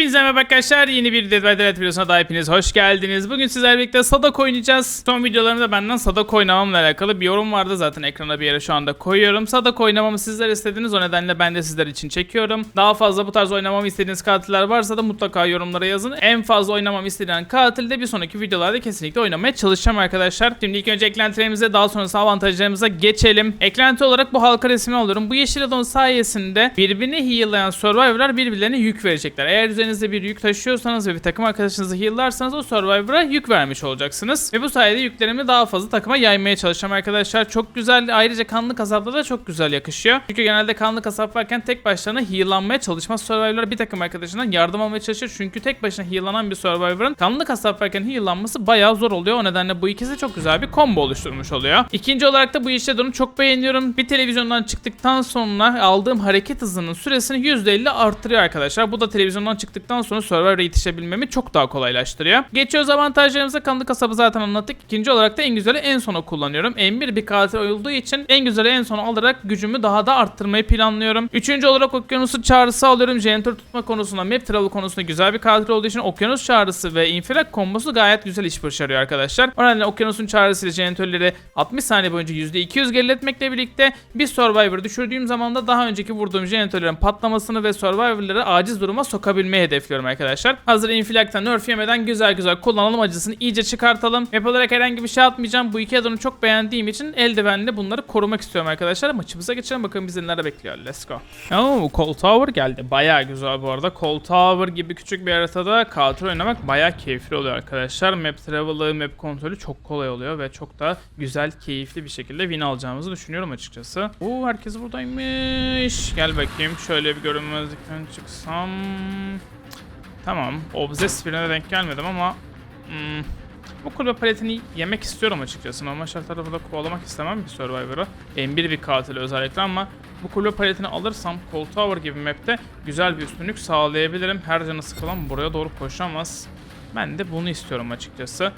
Hepinize merhaba arkadaşlar. Yeni bir Dead by Daylight videosuna da hepiniz hoş geldiniz. Bugün sizlerle birlikte Sadak oynayacağız. Son videolarımda benden Sadak oynamamla alakalı bir yorum vardı. Zaten ekrana bir yere şu anda koyuyorum. Sadak oynamamı sizler istediniz. O nedenle ben de sizler için çekiyorum. Daha fazla bu tarz oynamamı istediğiniz katiller varsa da mutlaka yorumlara yazın. En fazla oynamamı istediğin katil de bir sonraki videolarda kesinlikle oynamaya çalışacağım arkadaşlar. Şimdi ilk önce eklentilerimize daha sonrası avantajlarımıza geçelim. Eklenti olarak bu halka resmini alıyorum. Bu yeşil adon sayesinde birbirini heal'layan Survivor'lar birbirlerine yük verecekler. Eğer üzerinizde bir yük taşıyorsanız ve bir takım arkadaşınızı heal'larsanız o Survivor'a yük vermiş olacaksınız. Ve bu sayede yüklerimi daha fazla takıma yaymaya çalışacağım arkadaşlar. Çok güzel. Ayrıca kanlı kasapta da çok güzel yakışıyor. Çünkü genelde kanlı kasap varken tek başlarına heal'lanmaya çalışmaz Survivor'lar bir takım arkadaşından yardım almaya çalışır. Çünkü tek başına heal'lanan bir Survivor'ın kanlı kasap varken heal'lanması bayağı zor oluyor. O nedenle bu ikisi çok güzel bir combo oluşturmuş oluyor. İkinci olarak da bu işte onu çok beğeniyorum. Bir televizyondan çıktıktan sonra aldığım hareket hızının süresini %50 arttırıyor arkadaşlar. Bu da televizyondan çıktıktan sonra Survivor'a yetişebilmemi çok daha kolaylaştırıyor. Geçiyoruz avantajlarımıza kanlı kasabı zaten anlattık. İkinci olarak da en güzeli en sona kullanıyorum. M1 bir katil olduğu için en güzeli en sona alarak gücümü daha da arttırmayı planlıyorum. Üçüncü olarak okyanusu çağrısı alıyorum. Jeneratör tutma konusunda, map travel konusunda güzel bir katil olduğu için okyanus çağrısı ve infilak kombosu gayet güzel iş başarıyor arkadaşlar. O nedenle okyanusun çağrısıyla jeneratörleri 60 saniye boyunca %200 geriletmekle birlikte bir Survivor düşürdüğüm zaman da daha önceki vurduğum jeneratörlerin patlamasını ve Survivor'ları aciz duruma sokabilmeyi hedefliyorum arkadaşlar. Hazır infilaktan nerf yemeden güzel güzel kullanalım acısını iyice çıkartalım. Map olarak herhangi bir şey atmayacağım. Bu iki adını çok beğendiğim için eldivenle bunları korumak istiyorum arkadaşlar. Maçımıza geçelim bakalım bizi neler bekliyor. Let's go. Oo, Cold Tower geldi. Bayağı güzel bu arada. Cold Tower gibi küçük bir haritada katil oynamak bayağı keyifli oluyor arkadaşlar. Map travel'ı, map kontrolü çok kolay oluyor ve çok da güzel, keyifli bir şekilde win alacağımızı düşünüyorum açıkçası. Oo herkes buradaymış. Gel bakayım şöyle bir görünmezlikten çıksam. Tamam. Obsess birine denk gelmedim ama hmm, bu kulübe paletini yemek istiyorum açıkçası. Normal şartlarda burada kovalamak istemem bir Survivor'ı. M1 bir katil özellikle ama bu kulübe paletini alırsam Cold Tower gibi map'te güzel bir üstünlük sağlayabilirim. Her canı sıkılan buraya doğru koşamaz. Ben de bunu istiyorum açıkçası.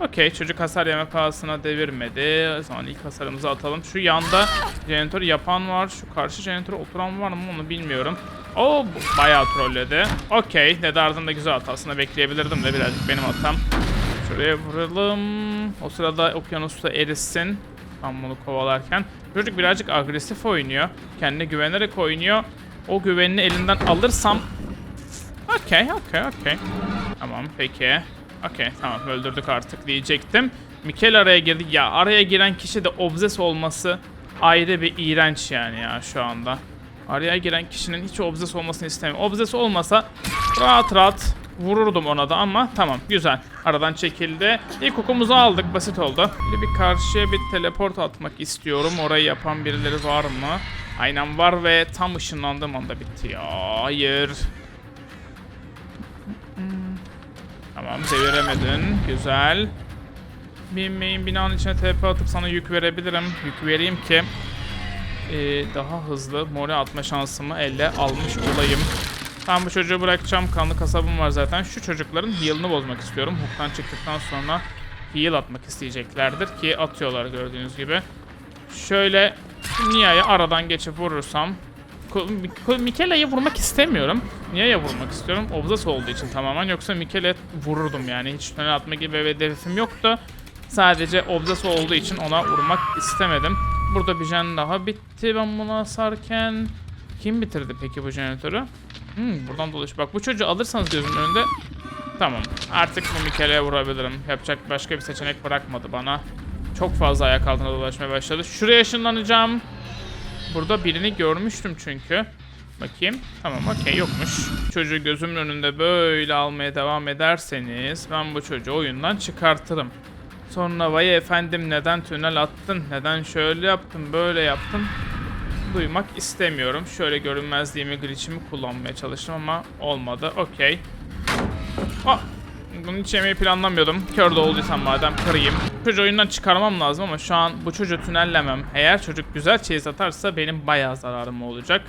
Okey çocuk hasar yeme pahasına devirmedi. O zaman ilk hasarımızı atalım. Şu yanda jeneratör yapan var. Şu karşı jeneratöre oturan var mı onu bilmiyorum. Bu bayağı trolledi. Okey Nedar'dan da güzel hata. Bekleyebilirdim de birazcık benim hatam. Şuraya vuralım. O sırada okyanusta erisin. Ben bunu kovalarken. Çocuk birazcık agresif oynuyor. Kendine güvenerek oynuyor. O güvenini elinden alırsam... Okey, okey, okey. Tamam, peki. Okey, tamam öldürdük artık diyecektim. Mikel araya girdi. Ya araya giren kişi de obses olması ayrı bir iğrenç yani ya şu anda. Araya giren kişinin hiç obses olmasını istemiyorum. Obses olmasa rahat rahat vururdum ona da ama tamam güzel. Aradan çekildi. İlk okumuzu aldık. Basit oldu. Bir, bir karşıya bir teleport atmak istiyorum. Orayı yapan birileri var mı? Aynen var ve tam ışınlandığım anda bitti ya. Hayır. Tamam deviremedin. Güzel. Bir main binanın içine TP atıp sana yük verebilirim. Yük vereyim ki ee, daha hızlı mori atma şansımı elle almış olayım. Tam bu çocuğu bırakacağım. Kanlı kasabım var zaten. Şu çocukların heal'ını bozmak istiyorum. Hook'tan çıktıktan sonra heal atmak isteyeceklerdir ki atıyorlar gördüğünüz gibi. Şöyle Nia'ya aradan geçip vurursam Mikela'yı vurmak istemiyorum. Nia'ya vurmak istiyorum. Obzas olduğu için tamamen. Yoksa Mikela'ya vururdum yani. Hiç tünel atma gibi bir hedefim yoktu. Sadece Obzas olduğu için ona vurmak istemedim. Burada bir jen daha bitti ben bunu asarken. Kim bitirdi peki bu jeneratörü? Hmm, buradan dolaş. Bak bu çocuğu alırsanız gözümün önünde. Tamam. Artık bu Mikela'ya vurabilirim. Yapacak başka bir seçenek bırakmadı bana. Çok fazla ayak altına dolaşmaya başladı. Şuraya ışınlanacağım. Burada birini görmüştüm çünkü. Bakayım. Tamam okey yokmuş. Çocuğu gözümün önünde böyle almaya devam ederseniz ben bu çocuğu oyundan çıkartırım. Sonra vay efendim neden tünel attın, neden şöyle yaptın, böyle yaptın duymak istemiyorum. Şöyle görünmezliğimi, glitch'imi kullanmaya çalıştım ama olmadı. Okey. Ah! Bunu hiç yemeyi planlamıyordum. Kör de olduysam madem kırayım. Çocuğu oyundan çıkarmam lazım ama şu an bu çocuğu tünellemem. Eğer çocuk güzel chase atarsa benim bayağı zararım olacak.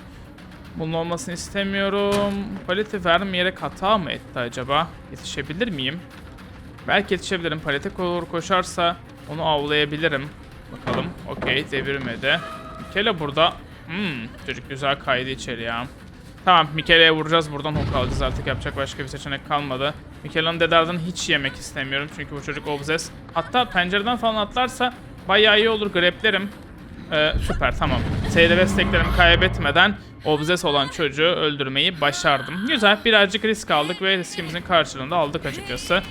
Bunun olmasını istemiyorum. Paleti vermeyerek hata mı etti acaba? Yetişebilir miyim? Belki yetişebilirim. Palete doğru koşarsa onu avlayabilirim. Bakalım. Okey devirmedi. Kele burada. Hmm, çocuk güzel kaydı içeri ya. Tamam Mikele'ye vuracağız buradan hook alacağız artık yapacak başka bir seçenek kalmadı. Mikela'nın dedardan hiç yemek istemiyorum çünkü bu çocuk obses. Hatta pencereden falan atlarsa bayağı iyi olur greplerim. Ee, süper tamam. Seyde desteklerimi kaybetmeden obses olan çocuğu öldürmeyi başardım. Güzel birazcık risk aldık ve riskimizin karşılığında aldık açıkçası.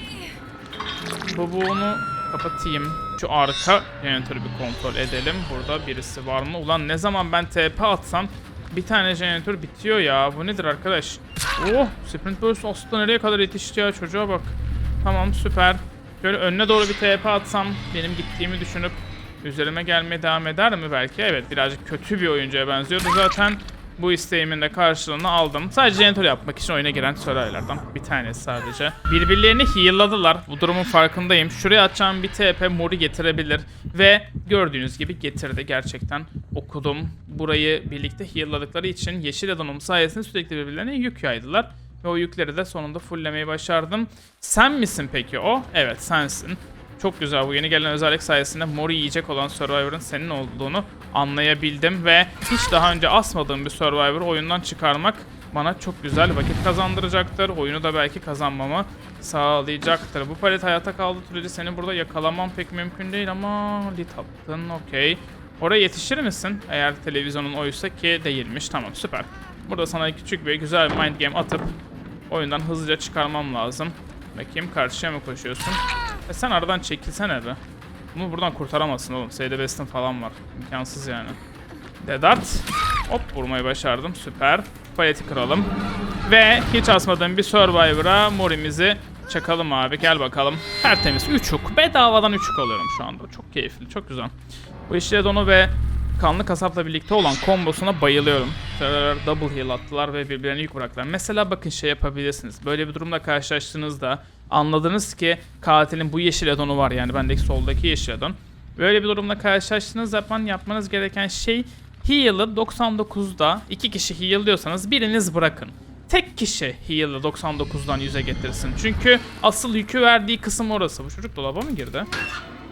Bu bunu kapatayım. Şu arka jeneratörü bir kontrol edelim. Burada birisi var mı? Ulan ne zaman ben TP atsam bir tane jeneratör bitiyor ya. Bu nedir arkadaş? Oh sprint burst aslında nereye kadar yetişti ya çocuğa bak. Tamam süper. Şöyle önüne doğru bir TP atsam benim gittiğimi düşünüp üzerime gelmeye devam eder mi belki? Evet birazcık kötü bir oyuncuya benziyordu zaten. Bu isteğimin de karşılığını aldım. Sadece jeneratör yapmak için oyuna giren survivorlardan bir tanesi sadece. Birbirlerini heal'ladılar. Bu durumun farkındayım. Şuraya atacağım bir TP Mori getirebilir. Ve gördüğünüz gibi getirdi gerçekten. Okudum. Burayı birlikte heal'ladıkları için Yeşil Adamım sayesinde sürekli birbirlerine yük yaydılar. Ve o yükleri de sonunda fulllemeyi başardım. Sen misin peki o? Evet sensin. Çok güzel bu yeni gelen özellik sayesinde Mori yiyecek olan Survivor'ın senin olduğunu anlayabildim ve hiç daha önce asmadığım bir Survivor oyundan çıkarmak bana çok güzel vakit kazandıracaktır. Oyunu da belki kazanmamı sağlayacaktır. Bu palet hayata kaldığı sürece seni burada yakalamam pek mümkün değil ama lit attın okey. Oraya yetişir misin? Eğer televizyonun oysa ki değilmiş. Tamam süper. Burada sana küçük bir güzel mind game atıp oyundan hızlıca çıkarmam lazım. Bakayım karşıya mı koşuyorsun? E sen aradan çekilsene be. Bunu buradan kurtaramazsın oğlum. Seyde Best'in falan var. İmkansız yani. Dedart. Hop vurmayı başardım. Süper. Paleti kıralım. Ve hiç asmadığım bir Survivor'a morimizi çakalım abi. Gel bakalım. Tertemiz. 3 hook. Bedavadan 3 hook alıyorum şu anda. Çok keyifli. Çok güzel. Bu işle donu ve kanlı kasapla birlikte olan kombosuna bayılıyorum. Terör double heal attılar ve birbirlerine yük bıraktılar. Mesela bakın şey yapabilirsiniz. Böyle bir durumla karşılaştığınızda anladınız ki katilin bu yeşil adonu var yani bendeki soldaki yeşil adon. Böyle bir durumla karşılaştığınız zaman yapmanız gereken şey heal'ı 99'da iki kişi heal diyorsanız biriniz bırakın. Tek kişi heal'ı 99'dan 100'e getirsin. Çünkü asıl yükü verdiği kısım orası. Bu çocuk dolaba mı girdi?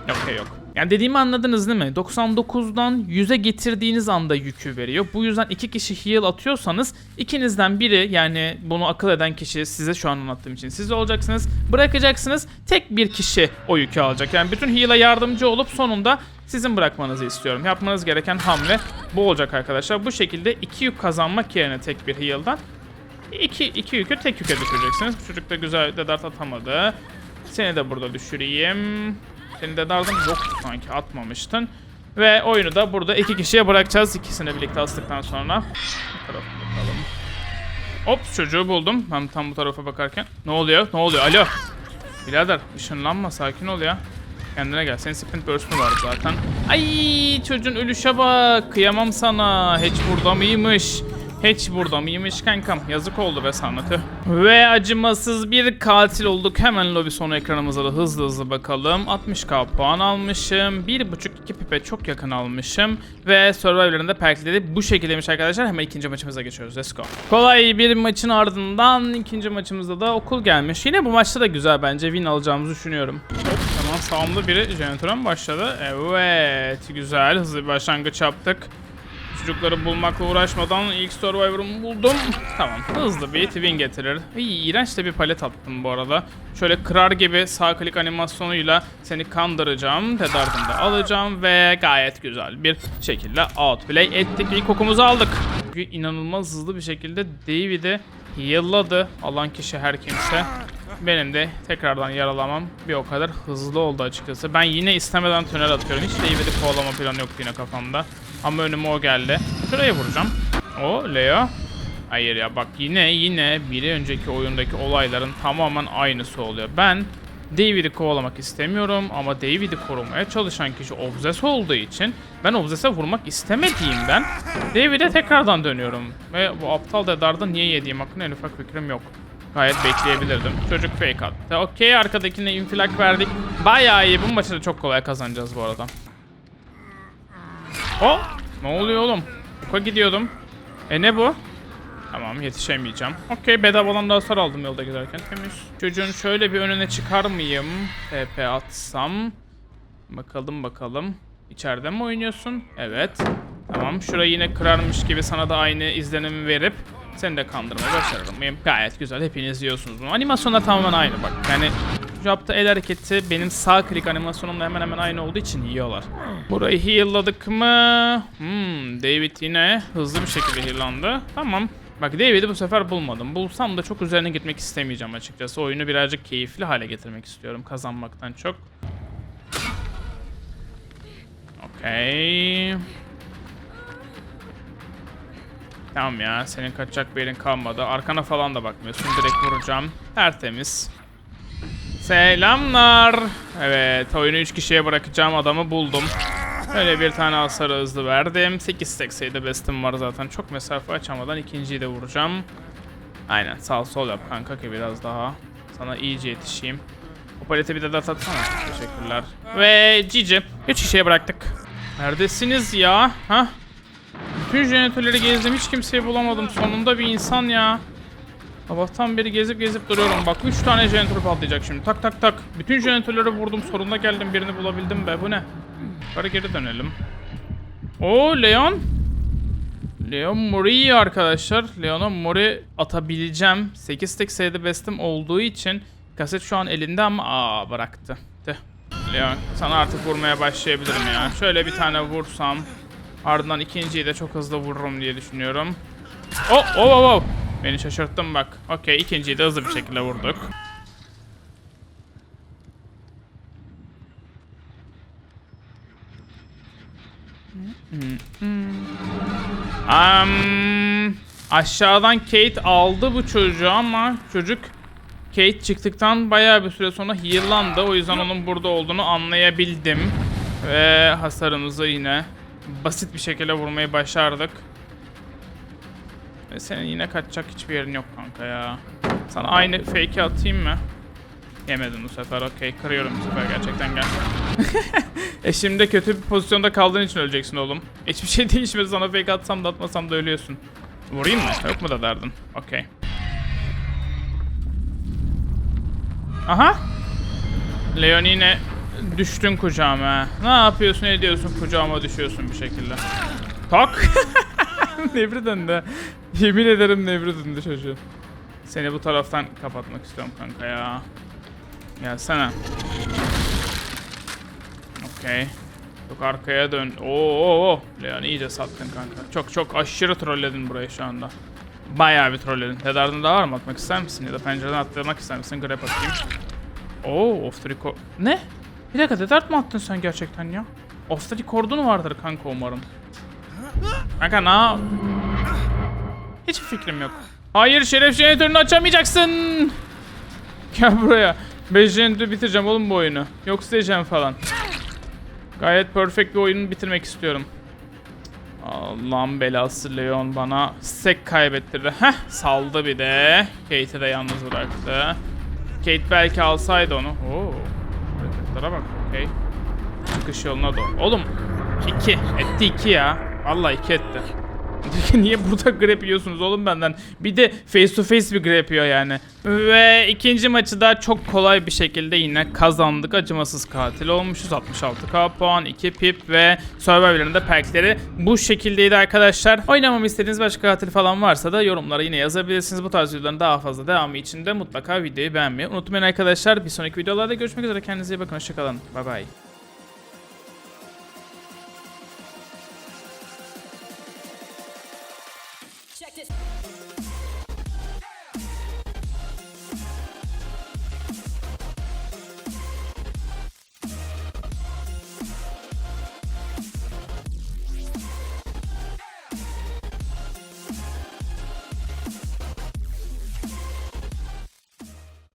Yok yok. Yani dediğimi anladınız değil mi? 99'dan 100'e getirdiğiniz anda yükü veriyor. Bu yüzden iki kişi heal atıyorsanız ikinizden biri yani bunu akıl eden kişi size şu an anlattığım için siz olacaksınız. Bırakacaksınız. Tek bir kişi o yükü alacak. Yani bütün heal'a yardımcı olup sonunda sizin bırakmanızı istiyorum. Yapmanız gereken hamle bu olacak arkadaşlar. Bu şekilde iki yük kazanmak yerine tek bir heal'dan iki, iki yükü tek yüke düşüreceksiniz. Çocuk da güzel de dart atamadı. Seni de burada düşüreyim. Senin de dardın yoktu sanki atmamıştın. Ve oyunu da burada iki kişiye bırakacağız. İkisini birlikte astıktan sonra. Bu tarafa bakalım. Hop çocuğu buldum. Ben tam bu tarafa bakarken. Ne oluyor? Ne oluyor? Alo. Birader ışınlanma sakin ol ya. Kendine gel. Senin sprint burst'un var zaten. Ay çocuğun ölüşe bak. Kıyamam sana. Hiç burada mıymış? Hiç burada mıymış kankam? Yazık oldu be sana tüh. Ve acımasız bir katil olduk. Hemen lobi sonu ekranımıza da hızlı hızlı bakalım. 60k puan almışım. 1.5-2 pipe çok yakın almışım. Ve Survivor'ın da perkleri bu şekildeymiş arkadaşlar. Hemen ikinci maçımıza geçiyoruz. Let's go. Kolay bir maçın ardından ikinci maçımızda da okul gelmiş. Yine bu maçta da güzel bence. Win alacağımızı düşünüyorum. Tamam sağımda biri jeneratöre başladı? Evet güzel. Hızlı bir başlangıç yaptık. Çocukları bulmakla uğraşmadan ilk Survivor'ımı buldum. Tamam hızlı bir win getirir. İyi, iğrenç de bir palet attım bu arada. Şöyle kırar gibi sağ klik animasyonuyla seni kandıracağım. Tedardını da alacağım ve gayet güzel bir şekilde outplay ettik. İlk okumuzu aldık. Çünkü inanılmaz hızlı bir şekilde David'i heal'ladı. Alan kişi her kimse. Benim de tekrardan yaralamam bir o kadar hızlı oldu açıkçası. Ben yine istemeden tünel atıyorum. Hiç David'i kovalama planı yoktu yine kafamda. Ama önüme o geldi. Şuraya vuracağım. O Leo. Hayır ya bak yine yine bir önceki oyundaki olayların tamamen aynısı oluyor. Ben David'i kovalamak istemiyorum ama David'i korumaya çalışan kişi Obses olduğu için ben Obses'e vurmak istemediğimden David'e tekrardan dönüyorum. Ve bu aptal dedarda niye yediğim hakkında en ufak fikrim yok. Gayet bekleyebilirdim. Çocuk fake attı. Okey arkadakine infilak verdik. Bayağı iyi. Bu maçı da çok kolay kazanacağız bu arada. O ne oluyor oğlum? Oka gidiyordum. E ne bu? Tamam yetişemeyeceğim. Okey bedavadan da hasar aldım yolda giderken temiz. Çocuğun şöyle bir önüne çıkar mıyım? TP atsam. Bakalım bakalım. İçeride mi oynuyorsun? Evet. Tamam şurayı yine kırarmış gibi sana da aynı izlenimi verip Seni de kandırmayı başarır mıyım? Gayet güzel. Hepiniz yiyorsunuz bunu. Animasyonlar tamamen aynı bak. Yani şu yaptığı el hareketi benim sağ klik animasyonumla hemen hemen aynı olduğu için yiyorlar. Burayı heal'ladık mı? Hmm, David yine hızlı bir şekilde heal'landı. Tamam. Bak David'i bu sefer bulmadım. Bulsam da çok üzerine gitmek istemeyeceğim açıkçası. Oyunu birazcık keyifli hale getirmek istiyorum kazanmaktan çok. Okey. Tamam ya senin kaçacak bir yerin kalmadı. Arkana falan da bakmıyorsun. Direkt vuracağım. Tertemiz. Selamlar. Evet oyunu 3 kişiye bırakacağım adamı buldum. Öyle bir tane hasarı hızlı verdim. 8 stack sayıda bestim var zaten. Çok mesafe açamadan ikinciyi de vuracağım. Aynen sağ sol yap kanka ki biraz daha. Sana iyice yetişeyim. O palete bir de dart atsana. Teşekkürler. Ve Cici. 3 kişiye bıraktık. Neredesiniz ya? Ha? Bütün jeneratörleri gezdim hiç kimseyi bulamadım. Sonunda bir insan ya. Sabahtan beri gezip gezip duruyorum. Bak 3 tane jeneratör patlayacak şimdi. Tak tak tak. Bütün jeneratörleri vurdum. Sonunda geldim birini bulabildim be. Bu ne? Yukarı geri dönelim. O Leon. Leon Mori'yi arkadaşlar. Leon'a Mori atabileceğim. 8 tek sayıda bestim olduğu için kaset şu an elinde ama aa bıraktı. Tüh. Leon sana artık vurmaya başlayabilirim ya. Şöyle bir tane vursam. Ardından ikinciyi de çok hızlı vururum diye düşünüyorum. Oh, oh, oh, oh. Beni şaşırttın bak. Okey, ikinciyi de hızlı bir şekilde vurduk. Um, aşağıdan Kate aldı bu çocuğu ama çocuk Kate çıktıktan bayağı bir süre sonra heal'landı. O yüzden onun burada olduğunu anlayabildim. Ve hasarımızı yine basit bir şekilde vurmayı başardık. Ve senin yine kaçacak hiçbir yerin yok kanka ya. Sana aynı fake'i atayım mı? Yemedim bu sefer okey. Kırıyorum bu sefer gerçekten gel. e şimdi kötü bir pozisyonda kaldığın için öleceksin oğlum. Hiçbir şey değişmedi sana fake atsam da atmasam da ölüyorsun. Vurayım mı? Yok mu da derdin? Okey. Aha. Leon yine düştün kucağıma. Ne yapıyorsun ediyorsun kucağıma düşüyorsun bir şekilde. Tak. nevri döndü. Yemin ederim nevri döndü çocuğun. Seni bu taraftan kapatmak istiyorum kanka ya. Gelsene. Okey. Çok arkaya dön. Oo, oo. Leon iyice sattın kanka. Çok çok aşırı trolledin burayı şu anda. Bayağı bir trolledin. Tedardın daha var mı atmak ister misin? Ya da pencereden atlamak ister misin? Grab atayım. Oo, off the record. Ne? Bir dakika Dedart mı attın sen gerçekten ya? Off the record'un vardır kanka umarım. Kanka yap- Hiçbir fikrim yok. Hayır şeref jeneratörünü açamayacaksın. Gel buraya. 5 jeneratörü bitireceğim oğlum bu oyunu. Yok isteyeceğim falan. Gayet perfect bir oyunu bitirmek istiyorum. Allah'ın belası Leon bana sek kaybettirdi. Heh saldı bir de. Kate'i de yalnız bıraktı. Kate belki alsaydı onu. Oo. Hareketlere bak. Okey. Çıkış yoluna doğru. Oğlum 2. Etti 2 ya. Vallahi 2 etti. Niye burada grab yiyorsunuz oğlum benden? Bir de face to face bir grab yiyor yani. Ve ikinci maçı da çok kolay bir şekilde yine kazandık. Acımasız katil olmuşuz. 66k puan, 2 pip ve Survivor'ın da perkleri bu şekildeydi arkadaşlar. Oynamamı istediğiniz başka katil falan varsa da yorumlara yine yazabilirsiniz. Bu tarz videoların daha fazla devamı için de mutlaka videoyu beğenmeyi unutmayın arkadaşlar. Bir sonraki videolarda görüşmek üzere. Kendinize iyi bakın. Hoşçakalın. Bay bay.